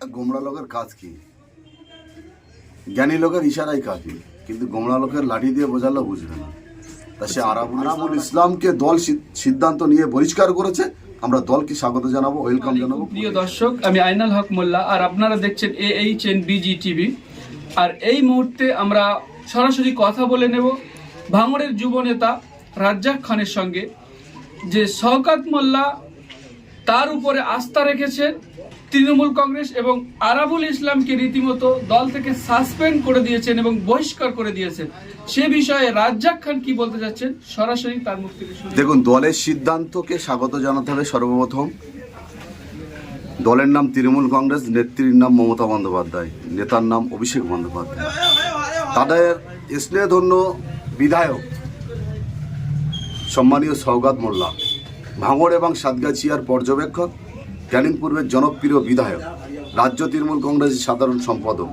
গোমড়া লোকের কাজ কি? জ্ঞানী লোকের ইশারাই কাজে কিন্তু গোমড়া লোকের লাঠি দিয়ে বোঝালেও বুঝবে না। তা সে আরাবুল আরাবুল ইসলামকে দল সিদ্ধান্ত নিয়ে বহিষ্কার করেছে। আমরা দলকে স্বাগত জানাব ওয়েলকাম জানাব। প্রিয় দর্শক আমি আইনাল হক মোল্লা আর আপনারা দেখছেন A H N BG TV আর এই মুহূর্তে আমরা সরাসরি কথা বলে নেব ভাঙড়ের যুব নেতা রাজ্জাক খানের সঙ্গে। যে শওকাত মোল্লা তার উপরে আস্থা রেখেছেন তৃণমূল কংগ্রেস এবং আরাবুল ইসলামকে রীতিমতো দল থেকে সাসপেন্ড করে দিয়েছেন এবং বহিষ্কার করে দিয়েছেন। সে বিষয়ে রাজ্জাক খান কি বলতে যাচ্ছেন সরাসরি তার মুখ থেকে দেখুন, দলের সিদ্ধান্তকে স্বাগত জানাতে হবে সর্বপ্রথম। দলের নাম তৃণমূল কংগ্রেস, নেত্রীর নাম মমতা বন্দ্যোপাধ্যায়, নেতার নাম অভিষেক বন্দ্যোপাধ্যায়। তাদের স্নেহধন্য বিধায়ক সম্মানীয় সৌগাত মোল্লা, ভাঙড় এবং সাতগাছিয়ার পর্যবেক্ষক ক্যানিং পূর্বের জনপ্রিয় বিধায়ক, রাজ্য তৃণমূল কংগ্রেসের সাধারণ সম্পাদক।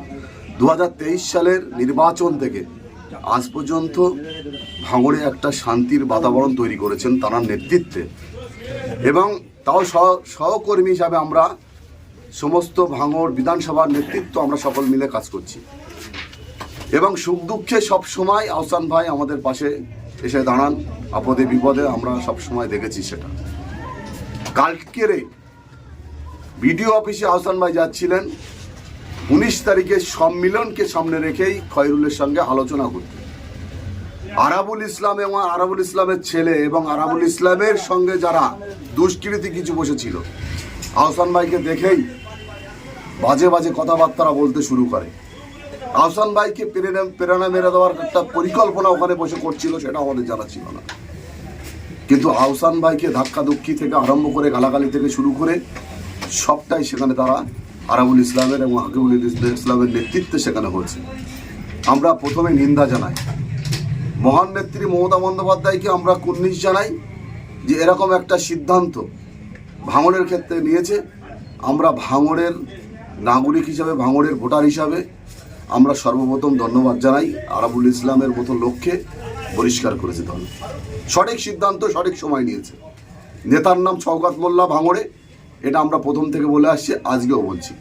দু হাজার তেইশ সালের নির্বাচন থেকে আজ পর্যন্ত ভাঙড়ে একটা শান্তির বাতাবরণ তৈরি করেছেন তার নেতৃত্বে। এবং তাও সহ- সহকর্মী হিসাবে আমরা সমস্ত ভাঙড় বিধানসভার নেতৃত্ব আমরা সকল মিলে কাজ করছি। এবং সুখ দুঃখে সব সময় আহসান ভাই আমাদের পাশে এসে দাঁড়ান। আপদে বিপদে আমরা সব সময় দেখেছি সেটা। কালকেরে বিডিও অফিসে আহসান ভাই যাচ্ছিলেন। উনিশ তারিখে সম্মিলনকে সামনে রেখেই খয়রুলের সঙ্গে আলোচনা করতে। আরাবুল ইসলাম এবং আরাবুল ইসলামের ছেলে এবং আরাবুল ইসলামের সঙ্গে যারা দুষ্কৃতি কিছু বসেছিল, আহসান ভাইকে দেখেই বাজে বাজে কথাবার্তারা বলতে শুরু করে। আহসান ভাইকে প্রেরণা প্রেরণা মেরে দেওয়ার একটা পরিকল্পনা ওখানে বসে করছিল সেটা আমাদের জানা ছিল না। কিন্তু আহসান ভাইকে ধাক্কা ধুক্কি থেকে আরম্ভ করে গালাগালি থেকে শুরু করে সবটাই সেখানে তারা আরাবুল ইসলামের এবং হাকিবুল ইসলামের নেতৃত্বে সেখানে হয়েছে। আমরা প্রথমে নিন্দা জানাই। মহান নেত্রী মমতা বন্দ্যোপাধ্যায়কে আমরা কুর্নিশ জানাই যে এরকম একটা সিদ্ধান্ত ভাঙড়ের ক্ষেত্রে নিয়েছে। আমরা ভাঙড়ের নাগরিক হিসাবে ভাঙড়ের ভোটার হিসাবে আমরা সর্বপ্রথম ধন্যবাদ জানাই আরাবুল ইসলামের মতো লক্ষ্যে পরিষ্কার করেছে দল সঠিক সিদ্ধান্ত সঠিক সময় নিয়েছে। নেতার নাম শওকাত মোল্লা ভাঙড়ে। এটা আমরা প্রথম থেকে বলে আসছি, আজকেও বলছি।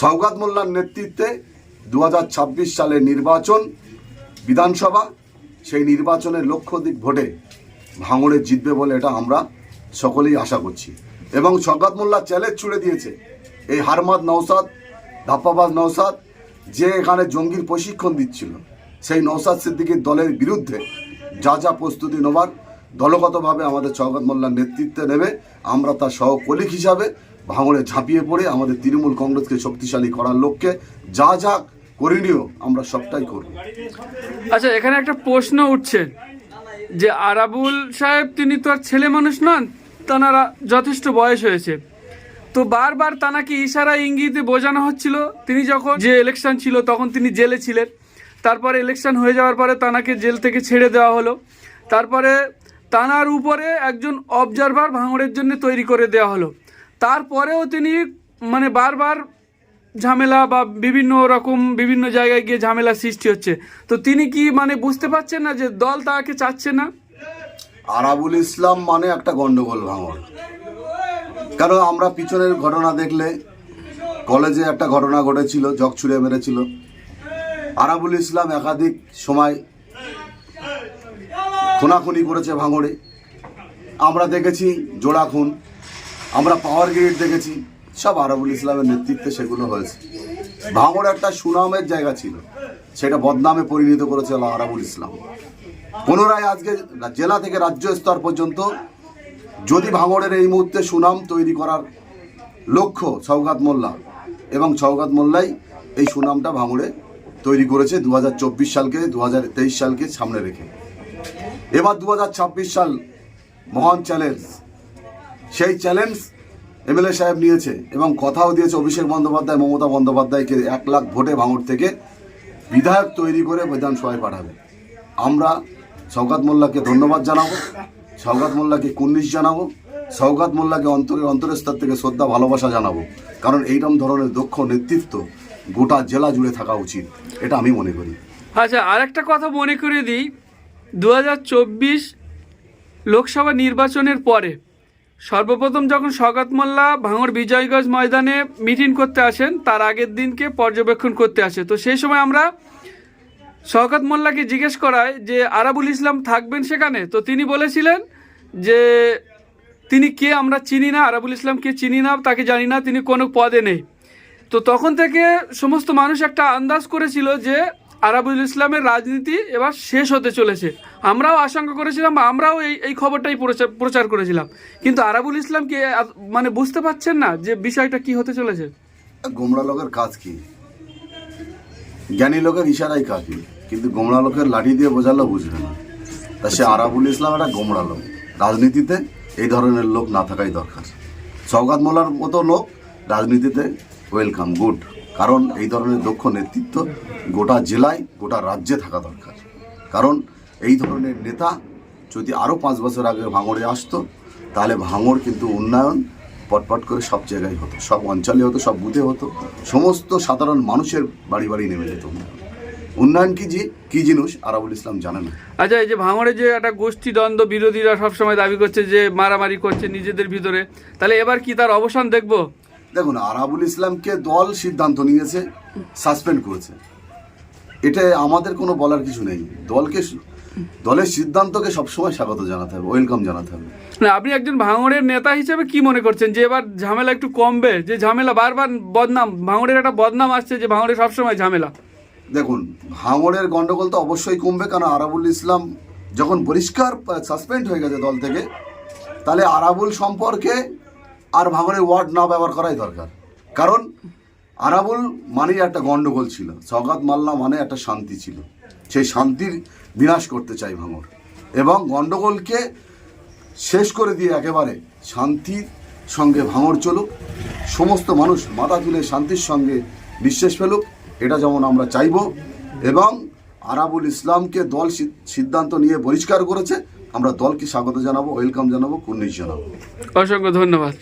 শওকাত মোল্লার নেতৃত্বে দু হাজার ছাব্বিশ সালে নির্বাচন, বিধানসভা, সেই নির্বাচনের লক্ষ্য দিক ভোটে ভাঙড়ে জিতবে বলে এটা আমরা সকলেই আশা করছি। এবং শওকাত মোল্লা চ্যালেঞ্জ ছুড়ে দিয়েছে, এই হারমাদ নৌসাদ ধাপ্পাবাজ নৌসাদ যে এখানে জঙ্গির প্রশিক্ষণ দিচ্ছিল, সেই নৌসাদ সিদ্দিকির দলের বিরুদ্ধে যা যা প্রস্তুতি নেবার দলগতভাবে আমাদের শওকত মোল্লার নেতৃত্বে নেবে। আমরা তার সহকলিক হিসাবে ভাঙড়ে ঝাঁপিয়ে পড়ে আমাদের তৃণমূল কংগ্রেসকে শক্তিশালী করার লক্ষ্যে যা যা করণীয় আমরা সবটাই করব। আচ্ছা এখানে একটা প্রশ্ন উঠছে যে আরাবুল সাহেব তিনি তো আর ছেলে মানুষ নন তানারা যথেষ্ট বয়স হয়েছে। তো বারবার তানাকে ইশারা ইঙ্গিতে বোঝানো হচ্ছিল, তিনি যখন যে ইলেকশন ছিল তখন তিনি জেলে ছিলেন। তারপরে ইলেকশন হয়ে যাওয়ার পরে তানাকে জেল থেকে ছেড়ে দেওয়া হলো। তারপরে তানার উপরে একজন অবজারভার ভাঙড়ের জন্য তৈরি করে দেওয়া হলো। তারপরেও তিনি মানে বারবার ঝামেলা বা বিভিন্ন রকম বিভিন্ন জায়গায় গিয়ে ঝামেলা সৃষ্টি হচ্ছে। তো তিনি কি মানে বুঝতে পারছেন না যে দল তাকে চাচ্ছে না? আরাবুল ইসলাম মানে একটা গন্ডগোল ভাঙর কারণ আমরা পিছনের ঘটনা দেখলে কলেজে একটা ঘটনা ঘটেছিল জগ ছুঁড়ে মেরেছিল। আরাবুল ইসলাম একাধিক সময় খুনাখুনি করেছে ভাঙড়ে। আমরা দেখেছি জোড়া খুন, আমরা পাওয়ার গ্রিড দেখেছি, সব আরাবুল ইসলামের নেতৃত্বে সেগুলো হয়েছে। ভাঙড় একটা সুনামের জায়গা ছিল, সেটা বদনামে পরিণত করেছে আরাবুল ইসলাম। পুনরায় আজকে জেলা থেকে রাজ্য স্তর পর্যন্ত যদি ভাঙড়ের এই মুহূর্তে সুনাম তৈরি করার লক্ষ্য সৌগাত মোল্লা এবং সৌগাত মোল্লাই এই সুনামটা ভাঙড়ে তৈরি করেছে দু হাজার চব্বিশ সালকে দু হাজার তেইশ সালকে সামনে রেখে। এবার দু হাজার ছাব্বিশ সাল মহান চ্যালেঞ্জ সেই চ্যালেঞ্জ এমএলএ সাহেব নিয়েছে এবং কথাও দিয়েছে অভিষেক বন্দ্যোপাধ্যায়, মমতা বন্দ্যোপাধ্যায়কে এক লাখ ভোটে ভাঙড় থেকে বিধায়ক তৈরি করে বিধানসভায় পাঠাবে। আমরা সৌগাত মোল্লাকে ধন্যবাদ জানাব সৌগাত মোল্লাকে কুন্নিশ জানাব সৌগাত মোল্লাকে অন্তরের অন্তরের স্তর থেকে শ্রদ্ধা, ভালোবাসা জানাব। কারণ এইরকম ধরনের দক্ষ নেতৃত্ব গোটা জেলা জুড়ে থাকা উচিত, এটা আমি মনে করি। আচ্ছা আরেকটা কথা মনে করে দিই দু হাজার চব্বিশ লোকসভা নির্বাচনের পরে সর্বপ্রথম যখন শওকত মোল্লা ভাঙড় বিজয়গঞ্জ ময়দানে মিটিং করতে আসেন, তার আগের দিনকে পর্যবেক্ষণ করতে আসে। তো সেই সময় আমরা শওকত মোল্লাকে জিজ্ঞেস করায় যে, আরাবুল ইসলাম থাকবেন সেখানে? তো তিনি বলেছিলেন যে, তিনি কে? আমরা চিনি না, আরাবুল ইসলামকে চিনি না, তাকে জানি না, তিনি কোনো পদে নেই। তো তখন থেকে সমস্ত মানুষ একটা আন্দাজ করেছিল যে আরাবুল ইসলামের রাজনীতি এবার শেষ হতে চলেছে। আমরাও আশঙ্কা করেছিলাম বা আমরাও এই এই খবরটাই প্রচার প্রচার করেছিলাম। কিন্তু আরাবুল ইসলাম কি মানে বুঝতে পারছেন না যে বিষয়টা কি হতে চলেছে? গোমরা লোকের কাজ কি? জ্ঞানী লোকের ইশারাই কাফি কিন্তু গোমরা লোকের লাঠি দিয়ে বোঝালেও বুঝবে না। তা সে আরাবুল ইসলাম একটা গোমরা লোক। রাজনীতিতে এই ধরনের লোক না থাকাই দরকার। সৌগাত মোল্লার মতো লোক রাজনীতিতে ওয়েলকাম গুড কারণ এই ধরনের দক্ষ নেতৃত্ব গোটা জেলায়, গোটা রাজ্যে থাকা দরকার। কারণ এই ধরনের নেতা যদি আরও পাঁচ বছর আগে ভাঙড়ে আসতো, তাহলে ভাঙড় কিন্তু উন্নয়ন পটপট করে সব জায়গায় হতো, সব অঞ্চলে হতো, সব বুথে হতো। সমস্ত সাধারণ মানুষের বাড়ি বাড়ি নেমে যেত উন্নয়ন। কি জি, কি জিনিস? আরাবুল ইসলাম জানে না। আচ্ছা এই যে ভাঙড়ে যে একটা গোষ্ঠী দ্বন্দ্ব বিরোধীরা সবসময় দাবি করছে যে, মারামারি করছে নিজেদের ভিতরে, তাহলে এবার কি তার অবসান দেখব? দেখুন আরাবুল ইসলামকে দল সিদ্ধান্ত নিয়েছে সাসপেন্ড করেছে। এটা আমাদের কোনো বলার কিছু নেই। দলকে দলের সিদ্ধান্তকে সবসময় স্বাগত জানাতে হবে ওয়েলকাম জানাতে হবে। না আপনি একজন ভাঙড়ের নেতা হিসেবে কি মনে করছেন যে এবার ঝামেলা একটু কমবে? যে ঝামেলা বারবার বদনাম ভাঙড়ের একটা বদনাম আসছে যে ভাঙড়ে সবসময় ঝামেলা। দেখুন ভাঙড়ের গন্ডগোল তো অবশ্যই কমবে কারণ আরাবুল ইসলাম যখন পরিষ্কার সাসপেন্ড হয়ে গেছে দল থেকে তাহলে আরাবুল সম্পর্কে আর ভাঙড়ের ওয়ার্ড না ব্যবহার করাই দরকার। কারণ আরাবুল মানেই একটা গন্ডগোল ছিল। সগাত মাল্লা মানে একটা শান্তি ছিল। সেই শান্তির বিনাশ করতে চাই ভাঙর। এবং গন্ডগোলকে শেষ করে দিয়ে একেবারে শান্তির সঙ্গে ভাঙর চলুক, সমস্ত মানুষ মাথা তুলে শান্তির সঙ্গে নিঃশ্বাস ফেলুক, এটা যেমন আমরা চাইব। এবং আরাবুল ইসলামকে দল সিদ্ধান্ত নিয়ে বহিষ্কার করেছে। আমরা দলকে স্বাগত জানাব, ওয়েলকাম জানাব, কুর্নিশ জানাব। অসংখ্য ধন্যবাদ।